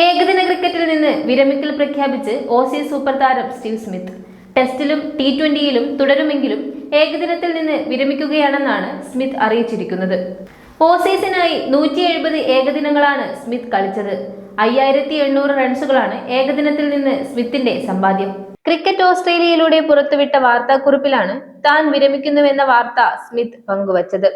ഏകദിന ക്രിക്കറ്റിൽ നിന്ന് വിരമിക്കൽ പ്രഖ്യാപിച്ച് ഓസി സൂപ്പർ താരം സ്റ്റീവ് സ്മിത്ത്. ടെസ്റ്റിലും ടി ട്വന്റിയിലും തുടരുമെങ്കിലും ഏകദിനത്തിൽ നിന്ന് വിരമിക്കുകയാണെന്നാണ് സ്മിത്ത് അറിയിച്ചിരിക്കുന്നത്. ഓസീസിനായി നൂറ്റി എഴുപത് ഏകദിനങ്ങളാണ് സ്മിത്ത് കളിച്ചത്. അയ്യായിരത്തി എണ്ണൂറ് റൺസുകളാണ് ഏകദിനത്തിൽ നിന്ന് സ്മിത്തിന്റെ സമ്പാദ്യം. ക്രിക്കറ്റ് ഓസ്ട്രേലിയയിലൂടെ പുറത്തുവിട്ട വാർത്താക്കുറിപ്പിലാണ് താൻ വിരമിക്കുന്നുവെന്ന വാർത്ത സ്മിത്ത് പങ്കുവച്ചത്.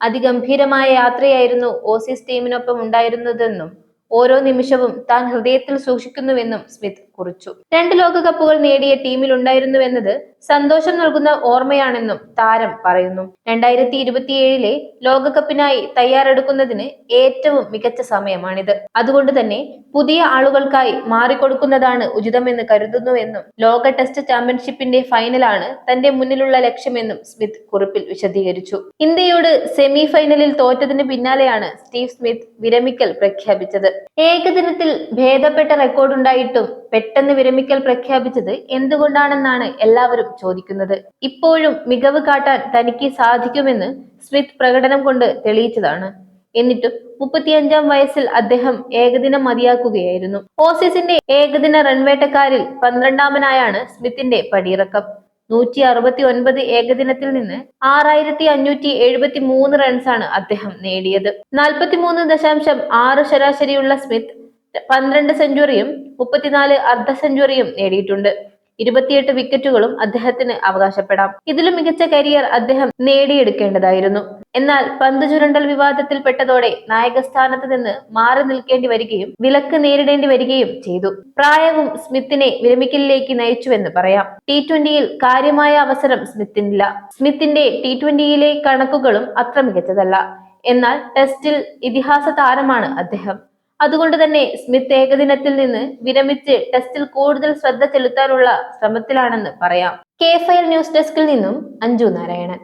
അതിഗംഭീരമായ യാത്രയായിരുന്നു ഓസീസ് ടീമിനൊപ്പം ഉണ്ടായിരുന്നതെന്നും ഓരോ നിമിഷവും താൻ ഹൃദയത്തിൽ സൂക്ഷിക്കുന്നുവെന്നും സ്മിത്ത് കുറിച്ചു. രണ്ട് ലോകകപ്പുകൾ നേടിയ ടീമിൽ ഉണ്ടായിരുന്നുവെന്നത് സന്തോഷം നൽകുന്ന ഓർമ്മയാണെന്നും താരം പറയുന്നു. രണ്ടായിരത്തി ഇരുപത്തിയേഴിലെ ലോകകപ്പിനായി തയ്യാറെടുക്കുന്നതിന് ഏറ്റവും മികച്ച സമയമാണിത്. അതുകൊണ്ട് തന്നെ പുതിയ ആളുകൾക്കായി മാറിക്കൊടുക്കുന്നതാണ് ഉചിതമെന്ന് കരുതുന്നുവെന്നും ലോക ടെസ്റ്റ് ചാമ്പ്യൻഷിപ്പിന്റെ ഫൈനലാണ് തന്റെ മുന്നിലുള്ള ലക്ഷ്യമെന്നും സ്മിത്ത് കുറിപ്പിൽ വിശദീകരിച്ചു. ഇന്ത്യയോട് സെമി ഫൈനലിൽ തോറ്റതിന് പിന്നാലെയാണ് സ്റ്റീവ് സ്മിത്ത് വിരമിക്കൽ പ്രഖ്യാപിച്ചത്. ഏകദിനത്തിൽ ഭേദപ്പെട്ട റെക്കോർഡുണ്ടായിട്ടും പെട്ടെന്ന് വിരമിക്കൽ പ്രഖ്യാപിച്ചത് എന്തുകൊണ്ടാണെന്നാണ് എല്ലാവരും ചോദിക്കുന്നത്. ഇപ്പോഴും മികവ് കാട്ടാൻ തനിക്ക് സാധിക്കുമെന്ന് സ്മിത്ത് പ്രകടനം കൊണ്ട് തെളിയിച്ചതാണ്. എന്നിട്ടും മുപ്പത്തിയഞ്ചാം വയസ്സിൽ അദ്ദേഹം ഏകദിനം മതിയാക്കുകയായിരുന്നു. ഓസീസിന്റെ ഏകദിന റൺവേട്ടക്കാരിൽ പന്ത്രണ്ടാമനായാണ് സ്മിത്തിന്റെ പടിയിറക്കം. നൂറ്റി അറുപത്തി ഒൻപത് ഏകദിനത്തിൽ നിന്ന് ആറായിരത്തി അഞ്ഞൂറ്റി എഴുപത്തി മൂന്ന് റൺസാണ് അദ്ദേഹം നേടിയത്. നാൽപ്പത്തി മൂന്ന് ദശാംശം ആറ് ശരാശരിയുള്ള സ്മിത്ത് പന്ത്രണ്ട് സെഞ്ചുറിയും മുപ്പത്തിനാല് അർദ്ധ സെഞ്ചുറിയും നേടിയിട്ടുണ്ട്. ഇരുപത്തിയെട്ട് വിക്കറ്റുകളും അദ്ദേഹത്തിന് അവകാശപ്പെടാം. ഇതിലും മികച്ച കരിയർ അദ്ദേഹം നേടിയെടുക്കേണ്ടതായിരുന്നു. എന്നാൽ പന്ത് ചുരണ്ടൽ വിവാദത്തിൽ പെട്ടതോടെ നായകസ്ഥാനത്ത് നിന്ന് മാറി നിൽക്കേണ്ടി വരികയും വിലക്ക് നേരിടേണ്ടി വരികയും ചെയ്തു. പ്രായവും സ്മിത്തിനെ വിരമിക്കലിലേക്ക് നയിച്ചുവെന്ന് പറയാം. ടി ട്വന്റിയിൽ കാര്യമായ അവസരം സ്മിത്തിനില്ല. സ്മിത്തിന്റെ ടി ട്വന്റിയിലെ കണക്കുകളും അത്ര മികച്ചതല്ല. എന്നാൽ ടെസ്റ്റിൽ ഇതിഹാസ താരമാണ് അദ്ദേഹം. അതുകൊണ്ട് തന്നെ സ്മിത്ത് ഏകദിനത്തിൽ നിന്ന് വിരമിച്ച് ടെസ്റ്റിൽ കൂടുതൽ ശ്രദ്ധ ചെലുത്താനുള്ള ശ്രമത്തിലാണെന്ന് പറയാം. കെ ന്യൂസ് ഡെസ്കിൽ നിന്നും അഞ്ജു നാരായണൻ.